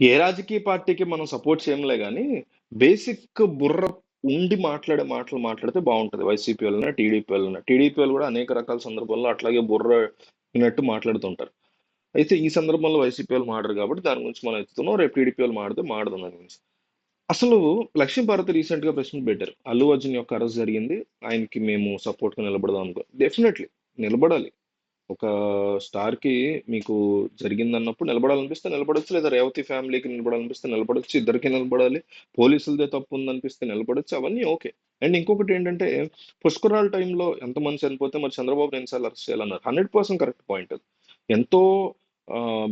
ఏ రాజకీయ పార్టీకి మనం సపోర్ట్ చేయంలే కానీ బేసిక్ బుర్ర ఉండి మాట్లాడే మాటలు మాట్లాడితే బాగుంటుంది వైసీపీ వాళ్ళైనా, టీడీపీ వాళ్ళైనా. టీడీపీ వాళ్ళు కూడా అనేక రకాల సందర్భాల్లో అట్లాగే బుర్ర ఉన్నట్టు మాట్లాడుతుంటారు. అయితే ఈ సందర్భంలో వైసీపీ వాళ్ళు మాటరు కాబట్టి దాని గురించి మనం ఎత్తుతున్నాం. రేపు టీడీపీ వాళ్ళు మాడితే మాట్లాడదాం దాని గురించి. అసలు లక్ష్మీభారతి రీసెంట్‌గా ప్రెస్ మీట్ పెట్టారు. అల్లు అర్జున్ యొక్క అరెస్ట్ జరిగింది. ఆయనకి మేము సపోర్ట్‌గా నిలబడదాం అనుకో డెఫినెట్లీ నిలబడాలి. ఒక స్టార్‌కి మీకు జరిగిందన్నప్పుడు నిలబడాలనిపిస్తే నిలబడొచ్చు. లేదా రేవతి ఫ్యామిలీకి నిలబడాలనిపిస్తే నిలబడొచ్చు. ఇద్దరికి నిలబడాలి. పోలీసులదే తప్పు ఉందనిపిస్తే నిలబడొచ్చు. అవన్నీ ఓకే. అండ్ ఇంకొకటి ఏంటంటే పుష్కరాల టైంలో ఎంతమంది చనిపోతే మరి చంద్రబాబు ఎన్నిసార్లు అరెస్ట్ చేయాలన్నారు. 100% కరెక్ట్ పాయింట్ అది. ఎంతో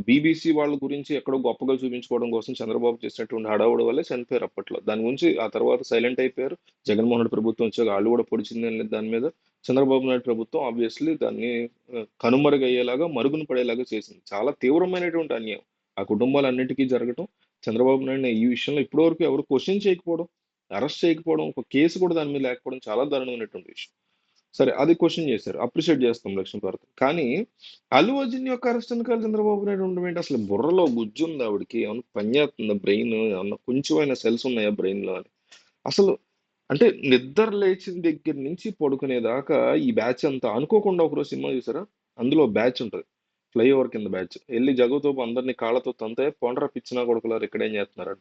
బీబీసీ వాళ్ళ గురించి ఎక్కడో గొప్పగా చూపించుకోవడం కోసం చంద్రబాబు చేసినటువంటి హడావుడి వల్లే చనిపోయారు అప్పట్లో. దాని గురించి ఆ తర్వాత సైలెంట్ అయిపోయారు. జగన్మోహన్ రెడ్డి ప్రభుత్వం వచ్చాక వాళ్ళు కూడా పొడిచింది దాని మీద. చంద్రబాబు నాయుడు ప్రభుత్వం ఆబ్వియస్‌లీ దాన్ని కనుమరుగయ్యేలాగా, మరుగున పడేలాగా చేసింది. చాలా తీవ్రమైనటువంటి అన్యాయం. ఆ కుటుంబాలన్నిటికీ జరగటం, చంద్రబాబు నాయుడు ఈ విషయంలో ఇప్పటివరకు ఎవరు క్వశ్చన్ చేయకపోవడం, అరెస్ట్ చేయకపోవడం, ఒక కేసు కూడా దాని మీద లేకపోవడం చాలా దారుణమైనటువంటి విషయం. సరే అది క్వశ్చన్ చేశారు. అప్రిషియేట్ చేస్తాం లక్ష్మీభారతి. కానీ అల్లు అర్జున్ యొక్క అరెస్ట్ వెనకాల చంద్రబాబు నాయుడు ఉండడం ఏంటి? అసలు బుర్రలో గుజ్జుందా ఆవిడకి? ఏమన్నా పని చేస్తుందా బ్రెయిన్? ఏమన్నా కొంచెమైనా సెల్స్ ఉన్నాయా బ్రెయిన్‌లో అని? అసలు అంటే నిద్ర లేచిన దగ్గర నుంచి పడుకునేదాకా ఈ బ్యాచ్ అంతా అనుకోకుండా ఒకరోజు సినిమా చూసారా? అందులో బ్యాచ్ ఉంటుంది ఫ్లైఓవర్ కింద బ్యాచ్. వెళ్ళి జగతోపు అందరిని కాళ్ళతో తంతే "పొండ్రా పిచ్చినా కొడుకులారు కొడుకులారా ఇక్కడేం చేస్తున్నారు"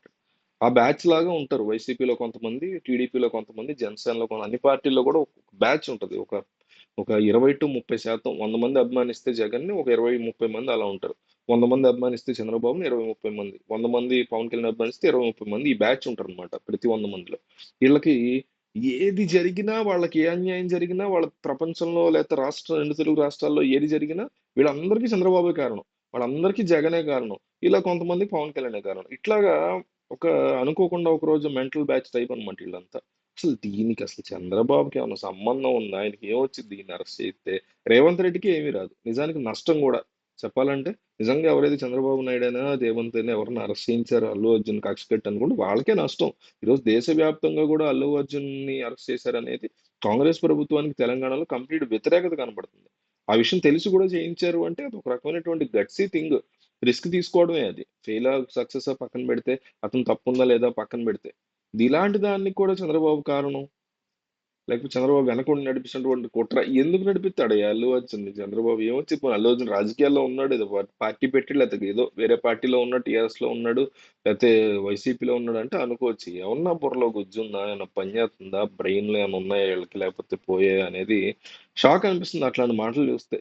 ఆ బ్యాచ్ లాగా ఉంటారు. వైసీపీలో కొంతమంది, టీడీపీలో కొంతమంది, జనసేనలో కొంత అన్ని పార్టీల్లో కూడా ఒక బ్యాచ్ ఉంటుంది ఒక ఒక 20-30% 100 మంది అభిమానిస్తే జగన్‌ని ఒక 20, 30 మంది అలా ఉంటారు. వంద మంది అభిమానిస్తే చంద్రబాబుని 20, 30 మంది. వంద మంది పవన్ కళ్యాణ్ అభిమానిస్తే 20, 30 మంది ఈ బ్యాచ్ ఉంటారనమాట. ప్రతి వంద మందిలో. వీళ్ళకి ఏది జరిగినా వాళ్ళకి ఏ అన్యాయం జరిగినా వాళ్ళ ప్రపంచంలో లేకపోతే రాష్ట్ర రెండు తెలుగు రాష్ట్రాల్లో ఏది జరిగినా వీళ్ళందరికీ చంద్రబాబు కారణం. వాళ్ళందరికీ జగనే కారణం. ఇలా కొంతమంది పవన్ కళ్యాణే కారణం. ఇట్లాగా ఒక అనుకోకుండా ఒక రోజు మెంటల్ బ్యాచ్ టైప్ అనమాట వీళ్ళంతా అసలు దీనికి అసలు చంద్రబాబుకి ఏమైనా సంబంధం ఉందా? ఆయనకి ఏమొచ్చింది దీన్ని అరెస్ట్ చేస్తే? రేవంత్ రెడ్డికి ఏమీ రాదు. నిజానికి నష్టం కూడా చెప్పాలంటే నిజంగా ఎవరైతే చంద్రబాబు నాయుడైనా, రేవంత్ అయినా ఎవరైనా అరెస్ట్ చేయించారు అల్లు అర్జున్ కక్ష కట్టి అనుకుంటే వాళ్ళకే నష్టం. ఈరోజు దేశవ్యాప్తంగా కూడా అల్లు అర్జున్‌ని అరెస్ట్ చేశారనేది కాంగ్రెస్ ప్రభుత్వానికి తెలంగాణలో కంప్లీట్ వ్యతిరేకత కనపడుతుంది. ఆ విషయం తెలిసి కూడా చేయించారు అంటే ఒక రకమైనటువంటి గట్సీ థింగ్. రిస్క్ తీసుకోవడమే అది. ఫెయిల్ సక్సెస్ పక్కన పెడితే, అతను తప్పుందా లేదా పక్కన పెడితే. ఇలాంటి దానికి కూడా చంద్రబాబు కారణం. లేకపోతే చంద్రబాబు వెనకుండి నడిపిస్తున్నటువంటి కుట్ర ఎందుకు నడిపిస్తాడు అల్లు వచ్చింది చంద్రబాబు? ఏమొచ్చి పోనీ అల్లు అర్జున్ రాజకీయాల్లో ఉన్నాడు. ఏదో పార్టీ పెట్టి లేకపోతే ఏదో వేరే పార్టీలో ఉన్నాడు. టీఆర్ఎస్‌లో ఉన్నాడు. లేకపోతే వైసీపీలో ఉన్నాడంటే అనుకోవచ్చు. ఏమన్నా బుర్రలో గుజ్జుందా? ఏమన్నా పని చేస్తుందా? బ్రెయిన్‌లో ఏమన్నా ఉన్నాయా వీళ్ళకి లేకపోతే పోయే అనేది షాక్ అనిపిస్తుంది అట్లాంటి మాటలు చూస్తే.